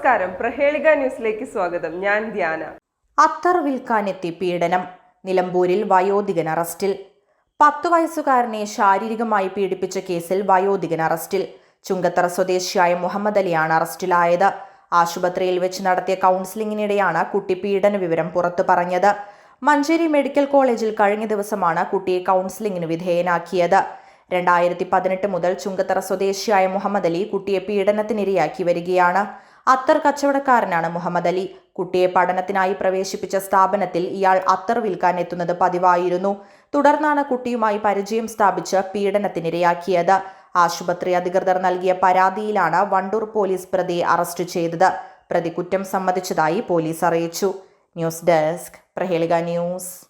നമസ്കാരം. പ്രഹേളിക ന്യൂസിലേക്ക് സ്വാഗതം. ഞാൻ ധ്യാന. അത്തർ വിൽക്കാനെത്തി പീഡനം. നിലമ്പൂരിൽ വയോധികൻ അറസ്റ്റിൽ. പത്തു വയസ്സുകാരനെ ശാരീരികമായി പീഡിപ്പിച്ച കേസിൽ വയോധികൻ അറസ്റ്റിൽ. ചുങ്കത്തറ സ്വദേശിയായ മുഹമ്മദ് അലിയാണ് അറസ്റ്റിലായത്. ആശുപത്രിയിൽ വെച്ച് നടത്തിയ കൗൺസിലിംഗിനിടെയാണ് കുട്ടി പീഡന വിവരം പുറത്തു പറഞ്ഞത്. മഞ്ചേരി മെഡിക്കൽ കോളേജിൽ കഴിഞ്ഞ ദിവസമാണ് കുട്ടിയെ കൗൺസിലിംഗിന് വിധേയനാക്കിയത്. രണ്ടായിരത്തി പതിനെട്ട് മുതൽ ചുങ്കത്തറ സ്വദേശിയായ മുഹമ്മദ് അലി കുട്ടിയെ പീഡനത്തിനിരയാക്കി വരികയാണ്. അത്തർ കച്ചവടക്കാരനാണ് മുഹമ്മദ് അലി. കുട്ടിയെ പഠനത്തിനായി പ്രവേശിപ്പിച്ച സ്ഥാപനത്തിൽ ഇയാൾ അത്തർ വിൽക്കാൻ എത്തുന്നത് പതിവായിരുന്നു. തുടർന്നാണ് കുട്ടിയുമായി പരിചയം സ്ഥാപിച്ച് പീഡനത്തിനിരയാക്കിയത്. ആശുപത്രി അധികൃതർ നൽകിയ പരാതിയിലാണ് വണ്ടൂർ പോലീസ് പ്രതിയെ അറസ്റ്റ് ചെയ്തത്. പ്രതി കുറ്റം സമ്മതിച്ചതായി പോലീസ് അറിയിച്ചു. News desk Prahelika news.